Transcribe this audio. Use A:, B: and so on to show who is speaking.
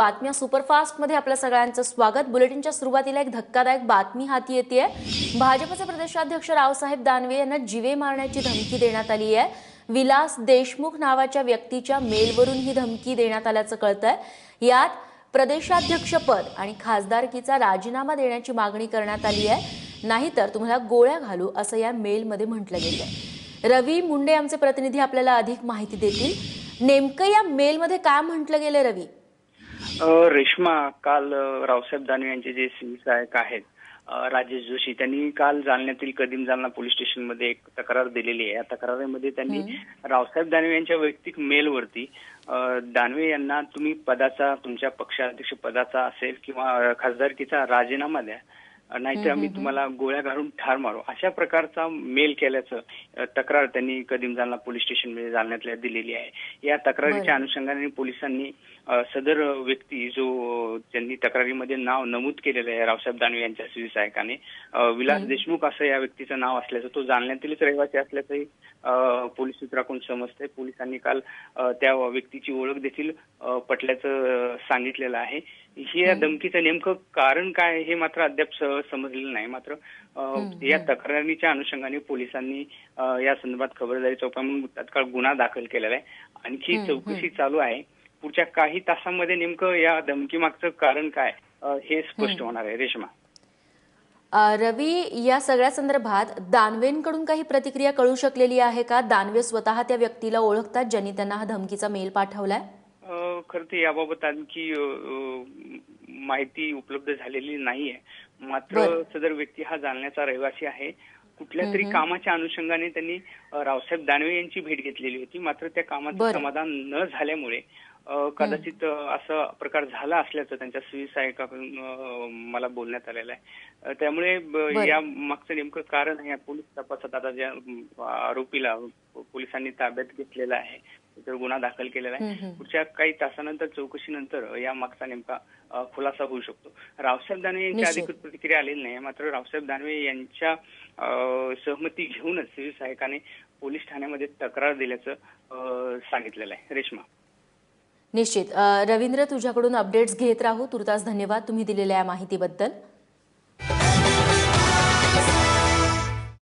A: बातम्या सुपरफास्टमध्ये आपल्या सगळ्यांचं स्वागत. बुलेटिनच्या सुरुवातीला एक धक्कादायक बातमी हाती येते भाजपचे प्रदेशाध्यक्ष रावसाहेब दानवे यांना जीवे मारण्याची धमकी देण्यात आली आहे. विलास देशमुख नावाच्या व्यक्तीच्या मेलवरून ही धमकी देण्यात आल्याचं कळतंय. यात प्रदेशाध्यक्षपद आणि खासदारकीचा राजीनामा देण्याची मागणी करण्यात आली आहे. नाहीतर तुम्हाला गोळ्या घालू असं या मेलमध्ये म्हटलं गेलं आहे रवी मुंडे आमचे प्रतिनिधी आपल्याला अधिक माहिती देतील. नेमकं या मेलमध्ये काय म्हटलं गेलं रवी?
B: रेश्मा काल रावसाहेब दानवे यांचे जे सहायक आहेत राजेश जोशी त्यांनी काल जालन्यातील कदीम जालना पोलीस स्टेशनमध्ये एक तक्रार दिलेली आहे. या तक्रारीमध्ये त्यांनी रावसाहेब दानवे यांच्या वैयक्तिक मेलवरती दानवे यांना तुम्ही पदाचा तुमच्या पक्षाध्यक्ष पदाचा असेल किंवा खासदारकीचा राजीनामा द्या नाहीतर आम्ही तुम्हाला गोळ्या घालून ठार मारू. अशा प्रकारचा मेल केल्याचं तक्रार त्यांनी कदीम जालना पोलीस स्टेशनमध्ये जालन्यातल्या दिलेली आहे. या तक्रारीच्या अनुषंगाने पोलिसांनी सदर व्यक्ती जो त्यांनी तक्रारीमध्ये नाव नमूद केलेलं आहे रावसाहेब दानवे यांच्या सहायकाने विलास देशमुख असं या व्यक्तीचं नाव असल्याचं तो जालन्यातीलच रहिवासी असल्याचंही पोलीस सूत्राकडून समजतंय. पोलिसांनी काल त्या व्यक्तीची ओळख देखील पटल्याचं सांगितलेलं आहे. ही या धमकीचं नेमकं कारण काय हे मात्र अद्याप समजलेलं नाही मात्र या तक्रारीच्या अनुषंगाने पोलिसांनी या संदर्भात खबरदारीचा उपाय म्हणून तात्काळ गुन्हा दाखल केलेला आहे. आणखी चौकशी चालू आहे. पुढच्या काही तासांमध्ये नेमकं या धमकीमागचं कारण काय हे स्पष्ट होणार आहे. रेश्मा.
A: रवी या सगळ्या संदर्भात दानवेंकडून काही प्रतिक्रिया कळू शकलेली आहे का? दानवे स्वतः त्या व्यक्तीला ओळखतात ज्यांनी त्यांना हा धमकीचा मेल पाठवलाय?
B: खरं तर याबाबत आणखी माहिती उपलब्ध झालेली नाहीये. मात्र. सदर व्यक्ती हा जालन्याचा रहिवासी आहे. कुठल्या तरी कामाच्या अनुषंगाने त्यांनी रावसाहेब दानवे यांची भेट घेतलेली होती. मात्र त्या कामाचं. समाधान न झाल्यामुळे कदाचित असा प्रकार झाला असल्याचं त्यांच्या सहायकाकडून अ, मला बोलण्यात आलेलं आहे. त्यामुळे. या मागचं नेमकं कारण आहे पोलीस तपासात आता ज्या आरोपीला पोलिसांनी ताब्यात घेतलेला आहे. त्याच्यावर गुन्हा दाखल केलेला आहे. पुढच्या काही तासानंतर चौकशीनंतर या मागचा नेमका खुलासा होऊ शकतो. रावसाहेब दानवे यांची अधिकृत प्रतिक्रिया आलेली नाही. मात्र रावसाहेब दानवे यांच्या सहमती घेऊनच सिव्हिल सहाय्यकाने पोलीस ठाण्यामध्ये तक्रार दिल्याचं सांगितलेलं आहे. रेश्मा.
A: निश्चित. रवींद्र तुझ्याकडून अपडेट्स घेत राहू. तुर्तास धन्यवाद तुम्ही दिलेल्या या माहितीबद्दल.